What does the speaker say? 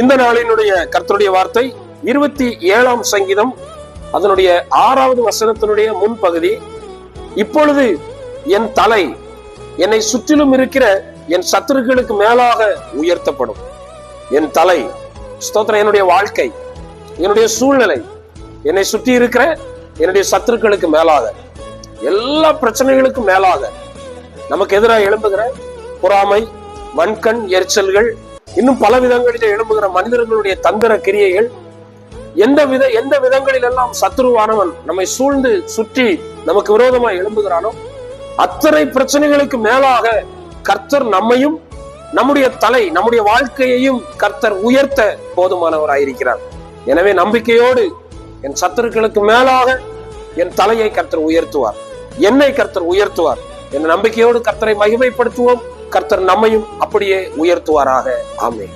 இந்த நாளினுடைய கர்த்தருடைய வார்த்தை இருபத்தி ஏழாம் சங்கீதம் அதனுடைய ஆறாவது வசனத்தினுடைய முன்பகுதி. இப்பொழுது என் தலை என்னை சுற்றிலும் இருக்கிற என் சத்துருக்களுக்கு மேலாக உயர்த்தப்படும். என் தலை ஸ்தோத்திரம் என்னுடைய வாழ்க்கை என்னுடைய சூழ்நிலை என்னை சுற்றி இருக்கிற என்னுடைய சத்துருக்களுக்கு மேலாக எல்லா பிரச்சனைகளுக்கும் மேலாக நமக்கு எதிராக எழும்புகிற பொறாமை வன்கண் எரிச்சல்கள் இன்னும் பல விதங்களிலே எழும்புகிற மனிதர்களுடைய தந்திர கிரியைகள் எந்த வித எந்த விதங்களில் எல்லாம் சத்ருவானவன் நம்மை சூழ்ந்து சுற்றி நமக்கு விரோதமாக எழும்புகிறானோ அத்தனை பிரச்சனைகளுக்கு மேலாக கர்த்தர் நம்மையும் நம்முடைய தலை நம்முடைய வாழ்க்கையையும் கர்த்தர் உயர்த்த போதுமானவராயிருக்கிறார். எனவே நம்பிக்கையோடு என் சத்துருக்களுக்கு மேலாக என் தலையை கர்த்தர் உயர்த்துவார். என்னை கர்த்தர் உயர்த்துவார். என் நம்பிக்கையோடு கர்த்தரை மகிமைப்படுத்துவோம். கர்த்தர் நம்மையும் அப்படியே உயர்த்துவாராக. ஆமே